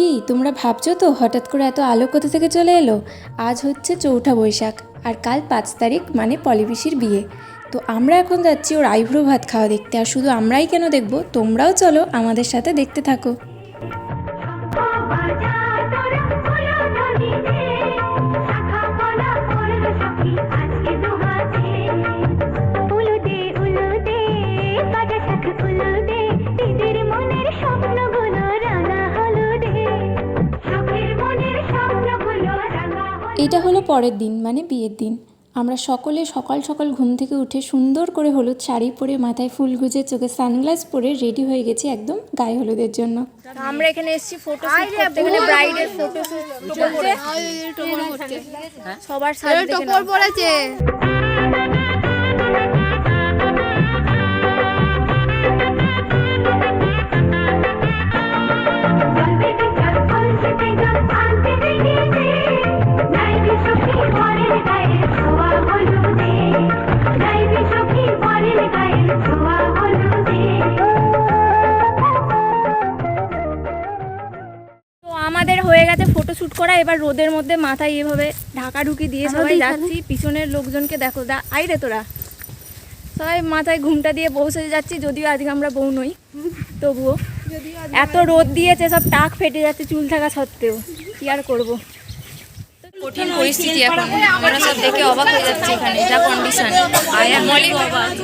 কি, তোমরা ভাবছ তো হঠাৎ করে এত আলো কোথা থেকে চলে এলো? আজ হচ্ছে চৌঠা বৈশাখ, আর কাল পাঁচ তারিখ মানে পলিপিসির বিয়ে। তো আমরা এখন যাচ্ছি ওর আইব্রো ভাত খাওয়া দেখতে, আর শুধু আমরাই কেন দেখব? তোমরাও চলো আমাদের সাথে দেখতে থাকো। এটা হলো পরের দিন মানে বিয়ের দিন। আমরা সকলে সকাল সকাল ঘুম থেকে উঠে সুন্দর করে হলুদ শাড়ি পরে মাথায় ফুল গুজে চোখে সানগ্লাস পরে রেডি হয়ে গেছি একদম গায়ে হলুদের জন্য। আমরা এখানে এসেছি ফটো শুট করতে। ব্রাইডের ফটো শুট সবার সাথে টপর আমাদের হয়ে গেছে ফটো শ্যুট করা এবার রোদের মধ্যে মাথায় এভাবে ঢাকা ঢুকি দিয়ে সবাই যাচ্ছি পিছনের লোকজনকে দেখো দা আই রে তোরা। সবাই মাথায় ঘুমটা দিয়ে পৌঁছে যাচ্ছি যদিও আজকে আমরা বউ নই তবুও। এত রোদ দিয়েছে সব টাক ফেটে যাচ্ছে চুল থাকা সত্ত্বেও কি আর করব? কঠিন পরিস্থিতি এখন। আমরা সব দেখে অবাক হয়ে যাচ্ছে এখানে, যা কন্ডিশন মলি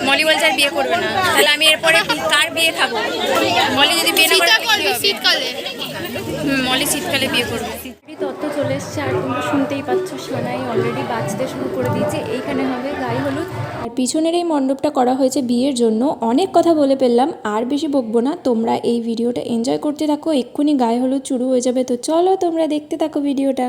মলি বলছে আর বিয়ে করবে না। তাহলে আমি এরপরে কার বিয়ে খাব? মলি যদি বিয়ে না? শীতকালে মলি শীতকালে বিয়ে করবে। তত্ত্ব চলে এসছে, আর তোমরা শুনতেই পাচ্ছ, সানাই অলরেডি বাঁচতে শুরু করে দিয়েছে। এইখানে হবে গায়ে হলুদ। আর পিছনের এই মণ্ডপটা করা হয়েছে বিয়ের জন্য। অনেক কথা বলে ফেললাম, আর বেশি বকবো না। তোমরা এই ভিডিওটা এনজয় করতে থাকো, এক্ষুনি গায়ে হলুদ শুরু হয়ে যাবে। তো চলো তোমরা দেখতে থাকো ভিডিওটা।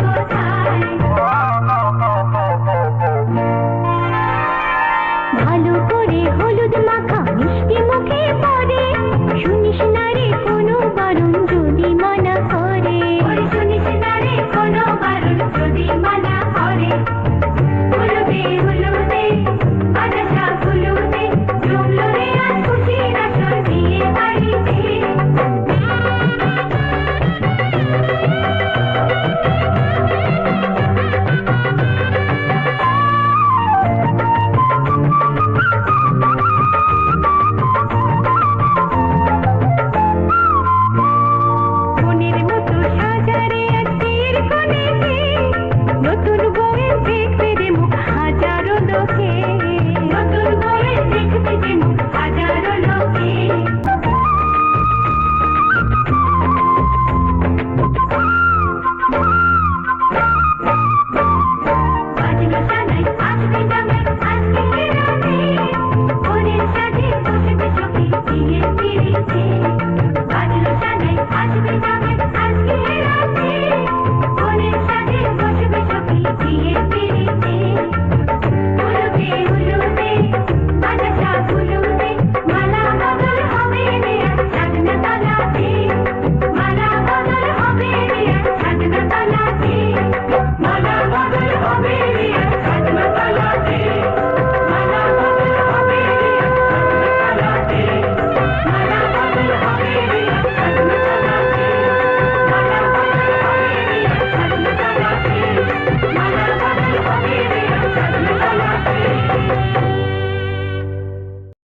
को थारी